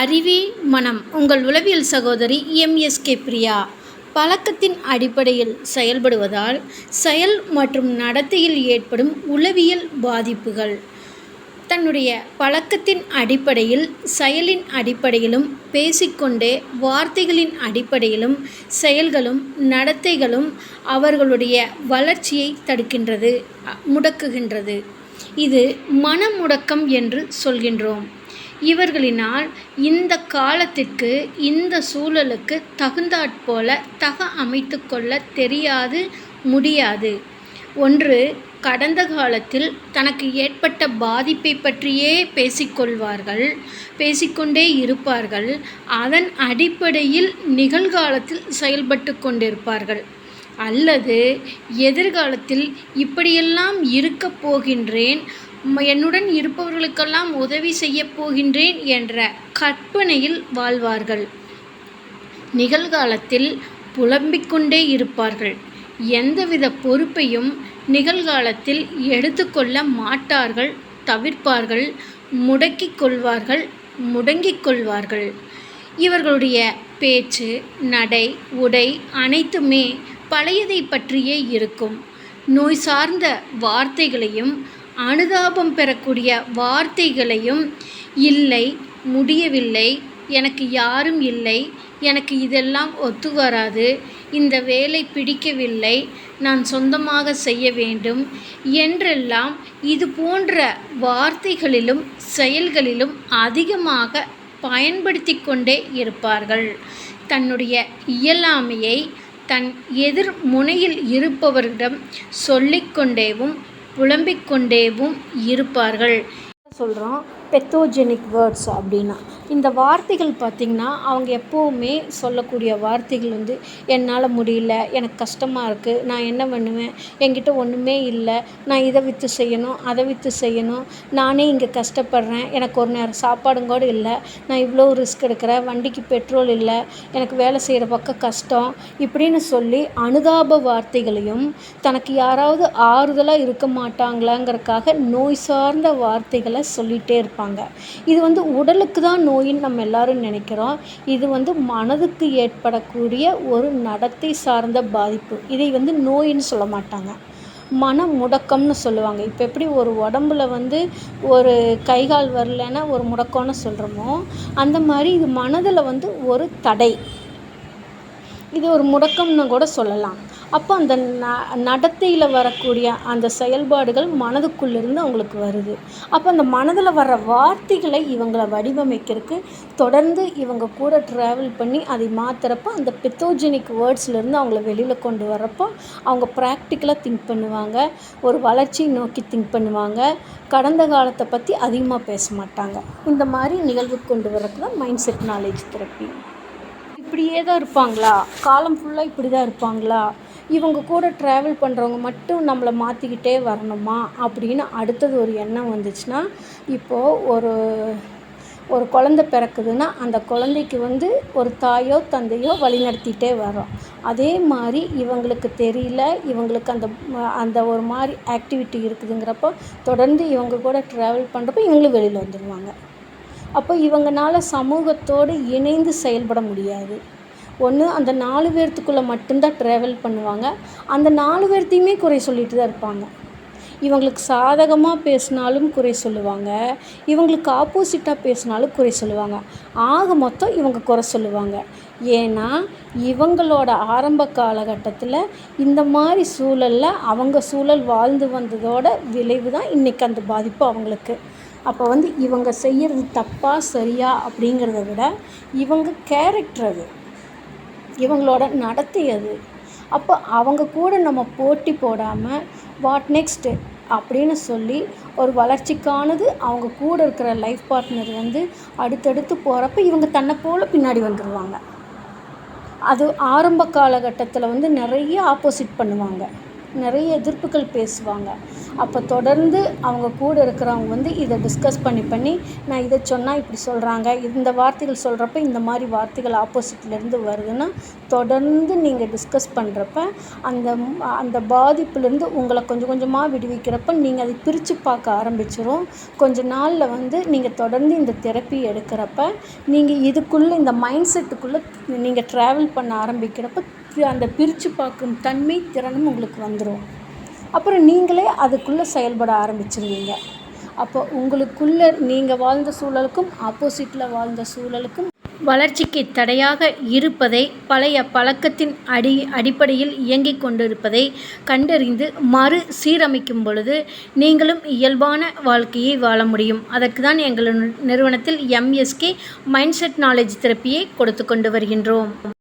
அறிவே மனம். உங்கள் உளவியல் சகோதரி எம்எஸ்கே பிரியா. பழக்கத்தின் அடிப்படையில் செயல்படுவதால் செயல் மற்றும் நடத்தையில் ஏற்படும் உளவியல் பாதிப்புகள். தன்னுடைய பழக்கத்தின் அடிப்படையில் செயலின் அடிப்படையிலும் பேசிக்கொண்டே வார்த்தைகளின் அடிப்படையிலும் செயல்களும் நடத்தைகளும் அவர்களுடைய வளர்ச்சியை தடுக்கின்றது முடக்குகின்றது. இது மனமுடக்கம் என்று சொல்கின்றோம். இவர்களினால் இந்த காலத்திற்கு இந்த சூழலுக்கு தகுந்தாற்போல தக அமைத்து கொள்ள தெரியாது முடியாது. ஒன்று கடந்த காலத்தில் தனக்கு ஏற்பட்ட பாதிப்பை பற்றியே பேசிக்கொள்வார்கள் பேசிக்கொண்டே இருப்பார்கள். அதன் அடிப்படையில் நிகழ்காலத்தில் செயல்பட்டு கொண்டிருப்பார்கள். அல்லது எதிர்காலத்தில் இப்படியெல்லாம் இருக்கப் போகின்றேன் என்னுடன் இருப்பவர்களுக்கெல்லாம் உதவி செய்யப் போகின்றேன் என்ற கற்பனையில் வாழ்வார்கள். நிகழ்காலத்தில் புலம்பிக்கொண்டே இருப்பார்கள். எந்தவித பொறுப்பையும் நிகழ்காலத்தில் எடுத்துக்கொள்ள மாட்டார்கள் தவிர்ப்பார்கள் முடக்கிக் கொள்வார்கள் முடங்கிக் கொள்வார்கள். இவர்களுடைய பேச்சு நடை உடை அனைத்துமே பழையதை பற்றியே இருக்கும். நோய் சார்ந்த வார்த்தைகளையும் அனுதாபம் பெறக்கூடிய வார்த்தைகளையும் இல்லை முடியவில்லை எனக்கு யாரும் இல்லை எனக்கு இதெல்லாம் ஒத்து வராது இந்த வேலை பிடிக்கவில்லை நான் சொந்தமாக செய்ய வேண்டும் என்றெல்லாம் இது போன்ற வார்த்தைகளிலும் செயல்களிலும் அதிகமாக பயன்படுத்தி கொண்டே இருப்பார்கள். தன்னுடைய இயலாமையை தன் எதிர் முனையில் இருப்பவரிடம் சொல்லிக்கொண்டேவும் புலம்பிக் கொண்டேவும் இருப்பார்கள். சொல்கிறோம் பெத்தோஜெனிக் வேர்ட்ஸ் அப்படின்னா. இந்த வார்த்தைகள் பார்த்திங்கன்னா அவங்க எப்போவுமே சொல்லக்கூடிய வார்த்தைகள் வந்து என்னால் முடியல எனக்கு கஷ்டமாக இருக்குது நான் என்ன பண்ணுவேன்? என்கிட்ட ஒன்றுமே இல்லை நான் இதை விற்று செய்யணும் அதை விற்று செய்யணும். நானே இங்கே கஷ்டப்படுறேன் எனக்கு ஒரு நேரம் சாப்பாடும் கூட இல்லை நான் இவ்வளோ ரிஸ்க் எடுக்கிறேன் வண்டிக்கு பெட்ரோல் இல்லை எனக்கு வேலை செய்கிற பக்கம் கஷ்டம் இப்படின்னு சொல்லி அனுதாப வார்த்தைகளையும் தனக்கு யாராவது ஆறுதலாக இருக்க மாட்டாங்களாங்கிறக்காக நோய் சார்ந்த வார்த்தைகளை சொல்லிகிட்டே இருப்பாங்க. இது வந்து உடலுக்கு தான் நோயின்னு நம்ம எல்லாரும் நினைக்கிறோம். இது வந்து மனதுக்கு ஏற்படக்கூடிய ஒரு நடத்தை சார்ந்த பாதிப்பு. இதை வந்து நோயின்னு சொல்ல மாட்டாங்க. மன முடக்கம்னு சொல்லுவாங்க. இப்போ எப்படி ஒரு உடம்புல வந்து ஒரு கை கால் வரலைன்னா ஒரு முடக்கம்னு சொல்கிறோமோ அந்த மாதிரி இது மனதில் வந்து ஒரு தடை. இது ஒரு முடக்கம்னு கூட சொல்லலாம். அப்போ அந்த ந நடத்தையில் வரக்கூடிய அந்த செயல்பாடுகள் மனதுக்குள்ளேருந்து அவங்களுக்கு வருது. அப்போ அந்த மனதில் வர்ற வார்த்தைகளை இவங்களை வடிவமைக்கிறதுக்கு தொடர்ந்து இவங்க கூட ட்ராவல் பண்ணி அதை மாற்றுறப்போ அந்த பித்தோஜெனிக் வேர்ட்ஸ்லேருந்து அவங்கள வெளியில் கொண்டு வர்றப்போ அவங்க ப்ராக்டிக்கலாக திங்க் பண்ணுவாங்க. ஒரு வளர்ச்சியை நோக்கி திங்க் பண்ணுவாங்க. கடந்த காலத்தை பற்றி அதிகமாக பேச மாட்டாங்க. இந்த மாதிரி நிகழ்வு கொண்டு வர்றதுக்கு தான் மைண்ட் செட் நாலேஜ் தெரப்பி இப்படியே தான் இருப்பாங்களா? காலம் ஃபுல்லாக இப்படி தான் இருப்பாங்களா? இவங்க கூட ட்ராவல் பண்ணுறவங்க மட்டும் நம்மளை மாற்றிக்கிட்டே வரணுமா? அப்படின்னு அடுத்தது ஒரு எண்ணம் வந்துச்சுன்னா இப்போது ஒரு ஒரு குழந்த பிறக்குதுன்னா அந்த குழந்தைக்கு வந்து ஒரு தாயோ தந்தையோ வழிநடத்திட்டே வரோம் அதே மாதிரி இவங்களுக்கு தெரியல இவங்களுக்கு அந்த அந்த ஒரு மாதிரி ஆக்டிவிட்டி இருக்குதுங்கிறப்போ தொடர்ந்து இவங்க கூட ட்ராவல் பண்ணுறப்போ இவங்களும் வெளியில் வந்துடுவாங்க அப்போ இவங்கனால சமூகத்தோடு இணைந்து செயல்பட முடியாது. ஒன்று அந்த நாலு பேர்த்துக்குள்ளே மட்டும்தான் ட்ராவல் பண்ணுவாங்க. அந்த நாலு பேர்த்தையுமே குறை சொல்லிட்டு தான் இருப்பாங்க. இவங்களுக்கு சாதகமாக பேசினாலும் குறை சொல்லுவாங்க. இவங்களுக்கு ஆப்போசிட்டாக பேசினாலும் குறை சொல்லுவாங்க. ஆக மொத்தம் இவங்க குறை சொல்லுவாங்க. ஏன்னா இவங்களோட ஆரம்ப காலகட்டத்தில் இந்த மாதிரி சூழலில் அவங்க சூழல் வாழ்ந்து வந்ததோட விளைவு தான் இன்றைக்கி அந்த பாதிப்பு அவங்களுக்கு. அப்போ வந்து இவங்க செய்கிறது தப்பா சரியா அப்படிங்கிறத விட இவங்க கேரக்டர் அது. இவங்களோட நடத்தை அது. அப்போ அவங்க கூட நம்ம போட்டி போடாமல் வாட் நெக்ஸ்ட்டு அப்படின்னு சொல்லி ஒரு வளர்ச்சிக்கானது அவங்க கூட இருக்கிற லைஃப் பார்ட்னர் வந்து அடுத்தடுத்து போகிறப்ப இவங்க தன்னை போல் பின்னாடி வந்துடுவாங்க அது ஆரம்ப காலகட்டத்தில் வந்து நிறைய ஆப்போசிட் பண்ணுவாங்க. நிறைய எதிர்ப்புகள் பேசுவாங்க. அப்போ தொடர்ந்து அவங்க கூட இருக்கிறவங்க வந்து இதை டிஸ்கஸ் பண்ணி பண்ணி நான் இதை சொன்னால் இப்படி சொல்கிறாங்க இந்த வார்த்தைகள் சொல்கிறப்ப இந்த மாதிரி வார்த்தைகள் ஆப்போசிட்லேருந்து வருதுன்னா தொடர்ந்து நீங்கள் டிஸ்கஸ் பண்ணுறப்ப அந்த அந்த பாதிப்புலேருந்து உங்களை கொஞ்சம் கொஞ்சமாக விடுவிக்கிறப்ப நீங்கள் அதை பிரித்து பார்க்க ஆரம்பிச்சிடும் கொஞ்ச நாளில் வந்து நீங்கள் தொடர்ந்து இந்த தெரப்பி எடுக்கிறப்ப நீங்கள் இதுக்குள்ளே இந்த மைண்ட் செட்டுக்குள்ளே நீங்கள் ட்ராவல் பண்ண ஆரம்பிக்கிறப்ப அந்த பிரித்து பார்க்கும் தன்மை திறனும் உங்களுக்கு வந்துடும் அப்புறம் நீங்களே அதுக்குள்ளே செயல்பட ஆரம்பிச்சிருவீங்க. அப்போ உங்களுக்குள்ளே நீங்கள் வாழ்ந்த சூழலுக்கும் ஆப்போசிட்டில் வாழ்ந்த சூழலுக்கும் வளர்ச்சிக்கு தடையாக இருப்பதை பழைய பழக்கத்தின் அடி அடிப்படையில் இயங்கிக் கொண்டிருப்பதை கண்டறிந்து மறு சீரமைக்கும் பொழுது நீங்களும் இயல்பான வாழ்க்கையை வாழ முடியும். அதற்கு தான் எங்கள் நிறுவனத்தில் எம்எஸ்கே மைண்ட் செட் நாலேஜ் தெரப்பியை கொடுத்து கொண்டு வருகின்றோம்.